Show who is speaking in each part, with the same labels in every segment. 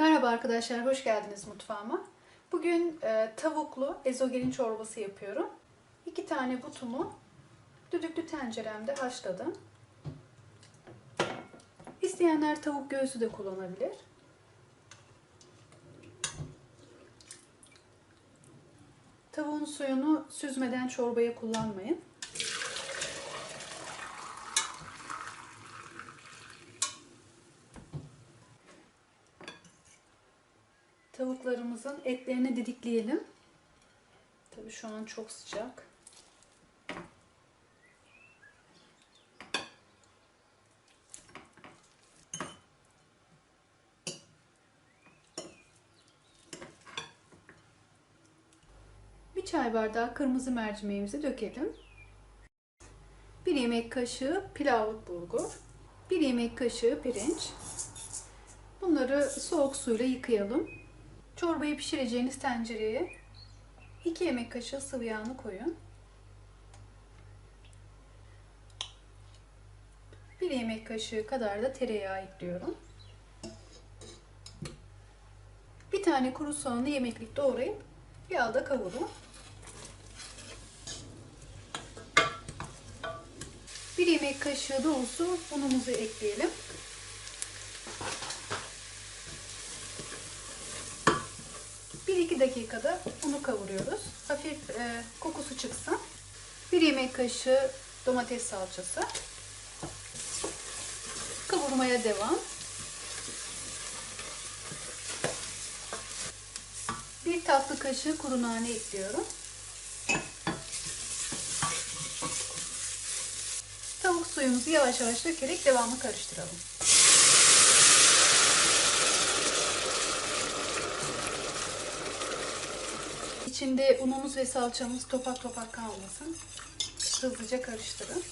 Speaker 1: Merhaba arkadaşlar, hoş geldiniz mutfağıma. Bugün e, tavuklu ezogelin çorbası yapıyorum. İki tane butumu düdüklü tenceremde haşladım. İsteyenler tavuk göğsü de kullanabilir. Tavuğun suyunu süzmeden çorbaya kullanmayın. Tavuklarımızın etlerini didikleyelim. Tabii şu an çok sıcak. Bir çay bardağı kırmızı mercimeğimizi dökelim. Bir yemek kaşığı pilavlık bulgur. Bir yemek kaşığı pirinç. Bunları soğuk suyla yıkayalım. Çorbayı pişireceğiniz tencereye 2 yemek kaşığı sıvı yağını koyun. 1 yemek kaşığı kadar da tereyağı ekliyorum. Bir tane kuru soğanı yemeklik doğrayıp yağda kavurun. Bir yemek kaşığı dolusu unumuzu ekleyelim. Bir iki dakikada unu kavuruyoruz. Hafif e, kokusu çıksın. Bir yemek kaşığı domates salçası. Kavurmaya devam. Bir tatlı kaşığı kuru nane ekliyorum. Tavuk suyumuzu yavaş yavaş dökerek devamlı karıştıralım. İçinde unumuz ve salçamız topak topak kalmasın. Hızlıca karıştırın.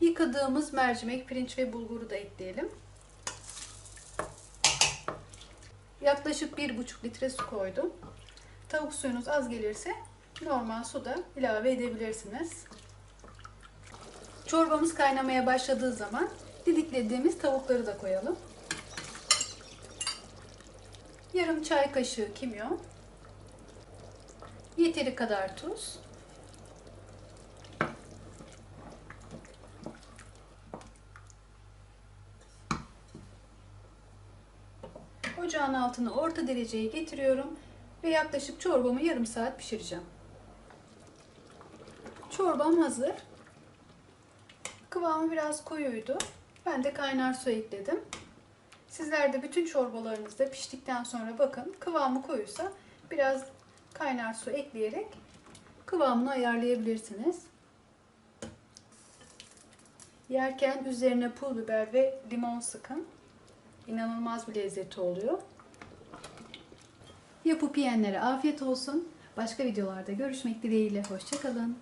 Speaker 1: Yıkadığımız mercimek, pirinç ve bulguru da ekleyelim. Yaklaşık 1,5 litre su koydum. Tavuk suyunuz az gelirse normal suda ilave edebilirsiniz. Çorbamız kaynamaya başladığı zaman didiklediğimiz tavukları da koyalım. Yarım çay kaşığı kimyon. Yeteri kadar tuz. Ocağın altını orta dereceye getiriyorum ve yaklaşık çorbamı yarım saat pişireceğim. Çorbam hazır. Kıvamı biraz koyuydu. Ben de kaynar su ekledim. Sizler de bütün çorbalarınızda piştikten sonra bakın kıvamı koyuysa biraz kaynar su ekleyerek kıvamını ayarlayabilirsiniz. Yerken üzerine pul biber ve limon sıkın. İnanılmaz bir lezzeti oluyor. Yapıp yiyenlere afiyet olsun. Başka videolarda görüşmek dileğiyle. Hoşçakalın.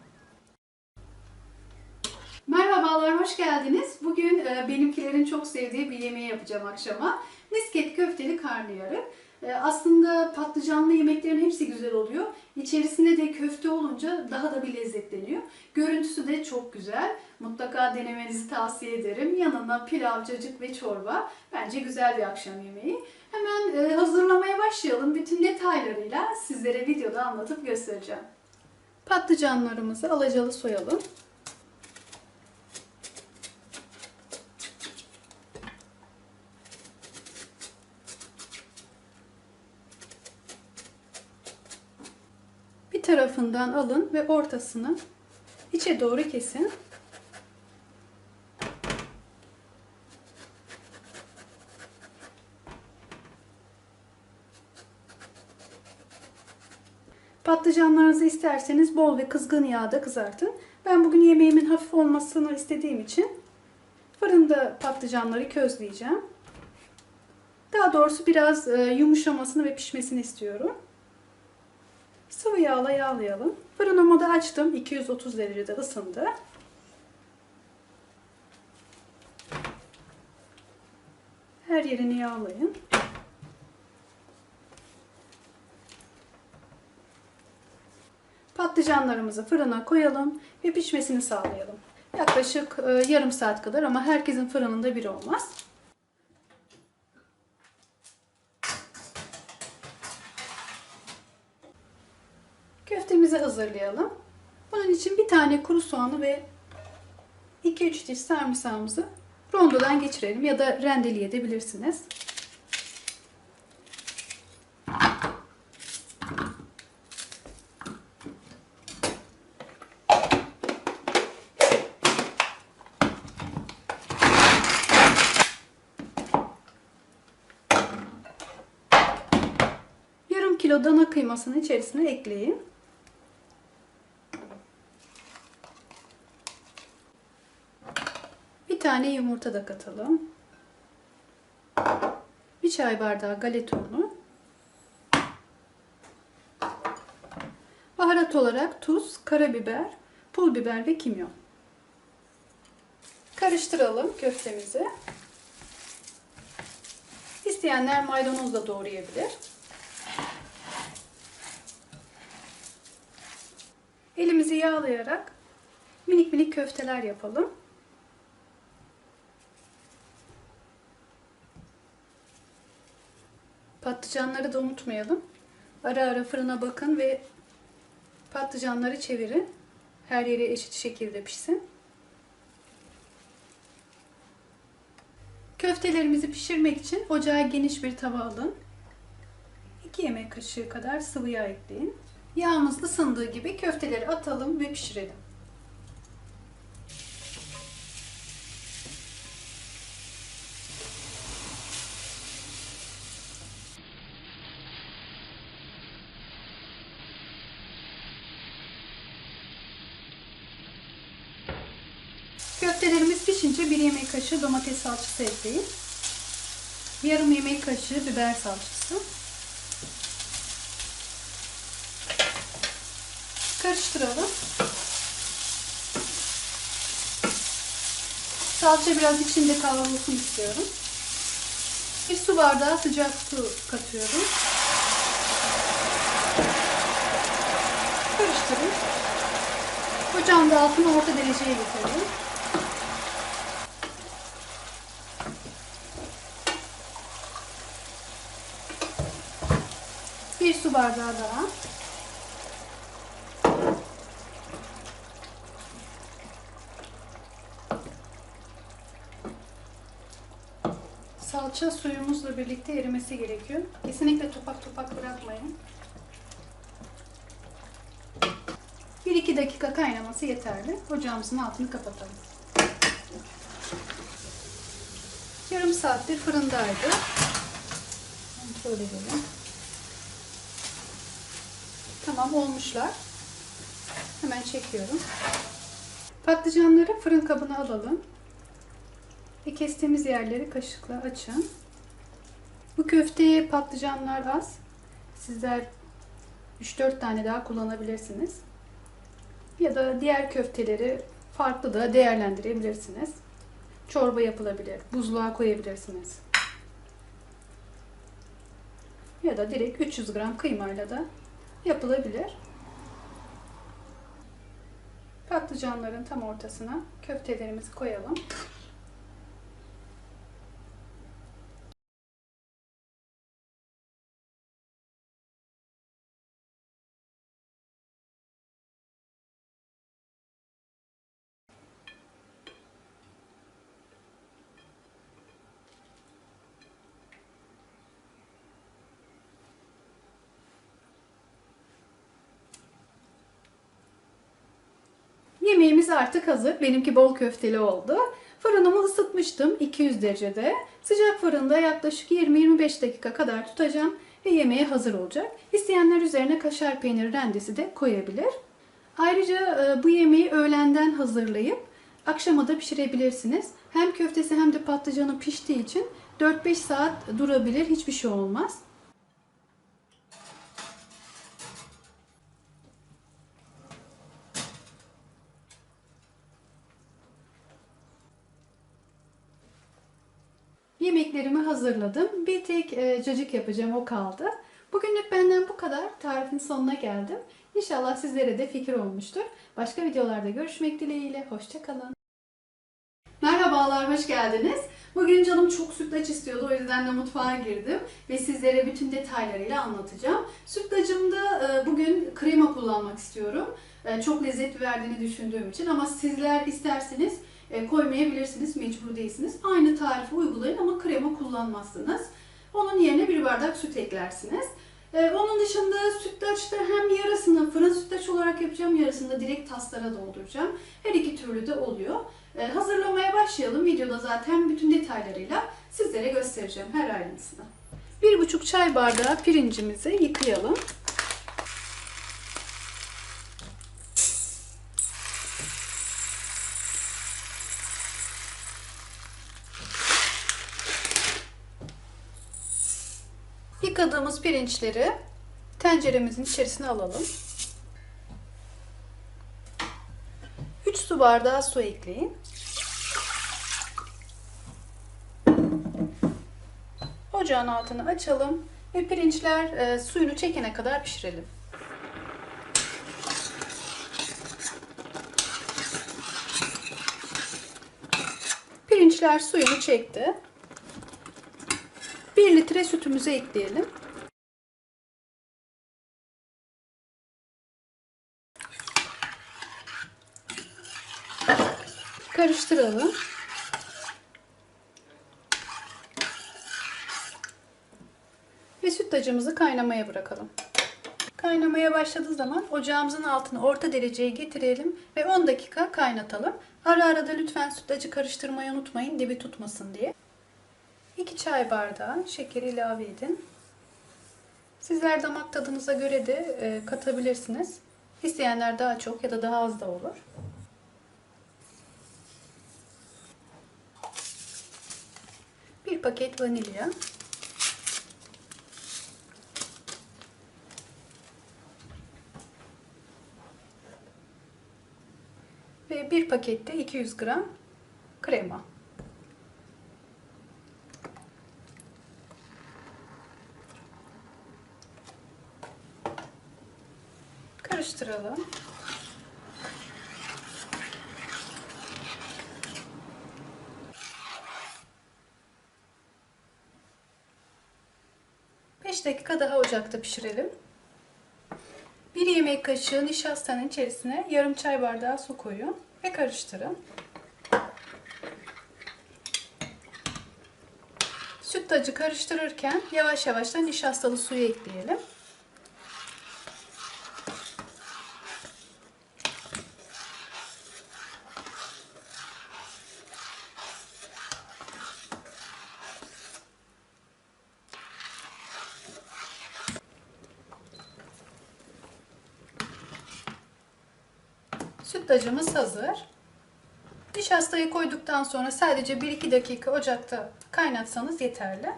Speaker 1: Merhabalar, hoş geldiniz. Bugün e, benimkilerin çok sevdiği bir yemeği yapacağım akşama. Misket köfteli karnıyarık. E, aslında patlıcanlı yemeklerin hepsi güzel oluyor. İçerisinde de köfte olunca daha da bir lezzetleniyor. Görüntüsü de çok güzel. Mutlaka denemenizi tavsiye ederim. Yanına pilav, cacık ve çorba. Bence güzel bir akşam yemeği. Hemen e, hazırlamaya başlayalım. Bütün detaylarıyla sizlere videoda anlatıp göstereceğim. Patlıcanlarımızı alacalı soyalım. bir tarafından alın ve ortasını içe doğru kesin. Patlıcanlarınızı isterseniz bol ve kızgın yağda kızartın. Ben bugün yemeğimin hafif olmasını istediğim için fırında patlıcanları közleyeceğim. Daha doğrusu biraz e, yumuşamasını ve pişmesini istiyorum. Sıvı yağla yağlayalım. Fırınımı da açtım. 230 derecede ısındı. Her yerini yağlayın. Patlıcanlarımızı fırına koyalım ve pişmesini sağlayalım. Yaklaşık e, yarım saat kadar ama herkesin fırınında bir olmaz. Köftemizi hazırlayalım. Bunun için bir tane kuru soğanı ve 2-3 diş sarımsağımızı rondodan geçirelim ya da rendeleyebilirsiniz. Yarım kilo dana kıymasını içerisine ekleyin. Tane yumurta da katalım. Bir çay bardağı galeta unu. Baharat olarak tuz, karabiber, pul biber ve kimyon. Karıştıralım köftemizi. İsteyenler maydanoz da doğrayabilir. Elimizi yağlayarak minik minik köfteler yapalım. Patlıcanları da unutmayalım. Ara ara fırına bakın ve patlıcanları çevirin. Her yeri eşit şekilde pişsin. Köftelerimizi pişirmek için ocağa geniş bir tava alın. 2 yemek kaşığı kadar sıvı yağ ekleyin. Yağımız ısındığı gibi köfteleri atalım ve pişirelim. Köftelerimiz pişince bir yemek kaşığı domates salçası ekleyin. Yarım yemek kaşığı biber salçası. Karıştıralım. Salça biraz içinde kavrulsun istiyorum. Bir su bardağı sıcak su katıyorum. Karıştırın. Ocağın altını orta dereceye getirelim. Bir bardağı daha. Salça suyumuzla birlikte erimesi gerekiyor. Kesinlikle topak topak bırakmayın. 1-2 dakika kaynaması yeterli. Ocağımızın altını kapatalım. Yarım saattir fırındaydı. Kontrol edelim. Tamam olmuşlar. Hemen çekiyorum. Patlıcanları fırın kabına alalım. Ve kestiğimiz yerleri kaşıkla açın. Bu köfteye patlıcanlar az. Sizler 3-4 tane daha kullanabilirsiniz. Ya da diğer köfteleri farklı da değerlendirebilirsiniz. Çorba yapılabilir. Buzluğa koyabilirsiniz. Ya da direkt 300 gram kıymayla da yapılabilir. Patlıcanların tam ortasına köftelerimizi koyalım. Yemeğimiz artık hazır. Benimki bol köfteli oldu. Fırınımı ısıtmıştım 200 derecede. Sıcak fırında yaklaşık 20-25 dakika kadar tutacağım ve yemeğe hazır olacak. İsteyenler üzerine kaşar peyniri rendesi de koyabilir. Ayrıca e, bu yemeği öğlenden hazırlayıp akşama da pişirebilirsiniz. Hem köftesi hem de patlıcanı piştiği için 4-5 saat durabilir. Hiçbir şey olmaz. Yemeklerimi hazırladım. Bir tek e, cacık yapacağım o kaldı. Bugünlük benden bu kadar. Tarifin sonuna geldim. İnşallah sizlere de fikir olmuştur. Başka videolarda görüşmek dileğiyle. Hoşçakalın. Merhabalar, hoş geldiniz. Bugün canım çok sütlaç istiyordu, o yüzden de mutfağa girdim ve sizlere bütün detaylarıyla anlatacağım. Sütlacımda e, bugün krema kullanmak istiyorum. E, Çok lezzet verdiğini düşündüğüm için ama sizler isterseniz koymayabilirsiniz, mecbur değilsiniz. Aynı tarifi uygulayın ama krema kullanmazsınız. Onun yerine bir bardak süt eklersiniz. Ee, onun dışında sütlaçta hem yarısını fırın sütlaç olarak yapacağım, yarısını da direkt taslara dolduracağım. Her iki türlü de oluyor. Ee, hazırlamaya başlayalım. Videoda zaten bütün detaylarıyla sizlere göstereceğim her ayrıntısını. Bir buçuk çay bardağı pirincimizi yıkayalım. Yıkadığımız pirinçleri tenceremizin içerisine alalım. 3 su bardağı su ekleyin. Ocağın altını açalım ve pirinçler e, suyunu çekene kadar pişirelim. Pirinçler suyunu çekti. 1 litre sütümüzü ekleyelim. Karıştıralım. Ve sütlacımızı kaynamaya bırakalım. Kaynamaya başladığı zaman ocağımızın altını orta dereceye getirelim ve 10 dakika kaynatalım. Ara ara da lütfen sütlacı karıştırmayı unutmayın dibi tutmasın diye. 2 çay bardağı şeker ilave edin. Sizler damak tadınıza göre de e, katabilirsiniz. İsteyenler daha çok ya da daha az da olur. Paket vanilya. Ve bir pakette 200 gram krema. Karıştıralım. Beş dakika daha ocakta pişirelim. Bir yemek kaşığı nişastanın içerisine yarım çay bardağı su koyun ve karıştırın. Sütlacı karıştırırken yavaş yavaş da nişastalı suyu ekleyelim. Sütlacımız hazır. Koyduktan sonra sadece 1-2 dakika ocakta kaynatsanız yeterli.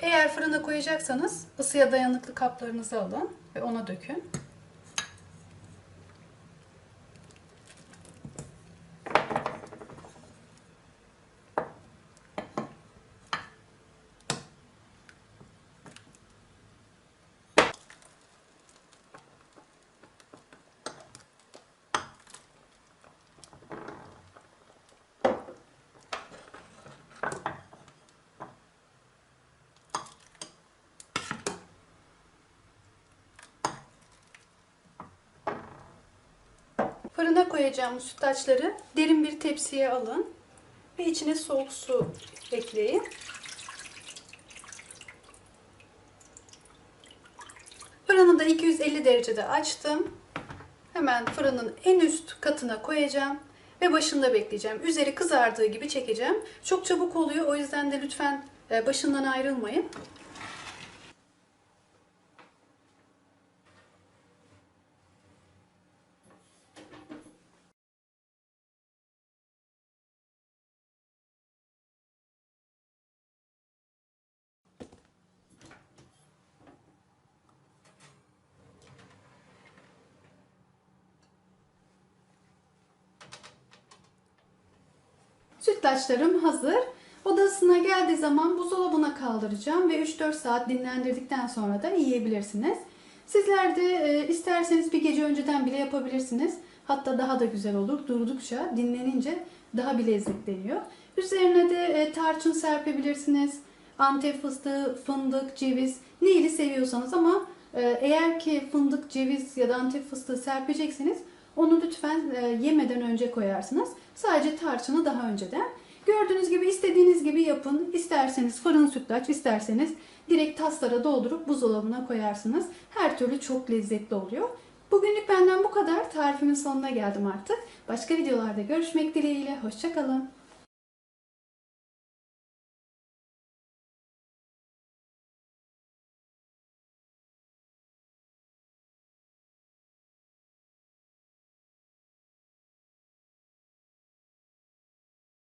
Speaker 1: Eğer fırına koyacaksanız ısıya dayanıklı kaplarınızı alın ve ona dökün. Fırına koyacağımız sütlaçları derin bir tepsiye alın ve içine soğuk su ekleyin. Fırını da 250 derecede açtım. Hemen fırının en üst katına koyacağım ve başında bekleyeceğim. Üzeri kızardığı gibi çekeceğim. Çok çabuk oluyor o yüzden de lütfen e, başından ayrılmayın. Sütlaçlarım hazır. Odasına geldiği zaman buzdolabına kaldıracağım ve 3-4 saat dinlendirdikten sonra da yiyebilirsiniz. Sizler de e, isterseniz bir gece önceden bile yapabilirsiniz. Hatta daha da güzel olur. Durdukça, dinlenince daha bir lezzetleniyor. Üzerine de e, tarçın serpebilirsiniz. Antep fıstığı, fındık, ceviz neyli seviyorsanız ama e, eğer ki fındık, ceviz ya da antep fıstığı serpecekseniz onu lütfen yemeden önce koyarsınız. Sadece tarçını daha önceden. Gördüğünüz gibi istediğiniz gibi yapın. İsterseniz fırın sütlaç, isterseniz direkt taslara doldurup buzdolabına koyarsınız. Her türlü çok lezzetli oluyor. Bugünlük benden bu kadar. Tarifimin sonuna geldim artık. Başka videolarda görüşmek dileğiyle. Hoşçakalın.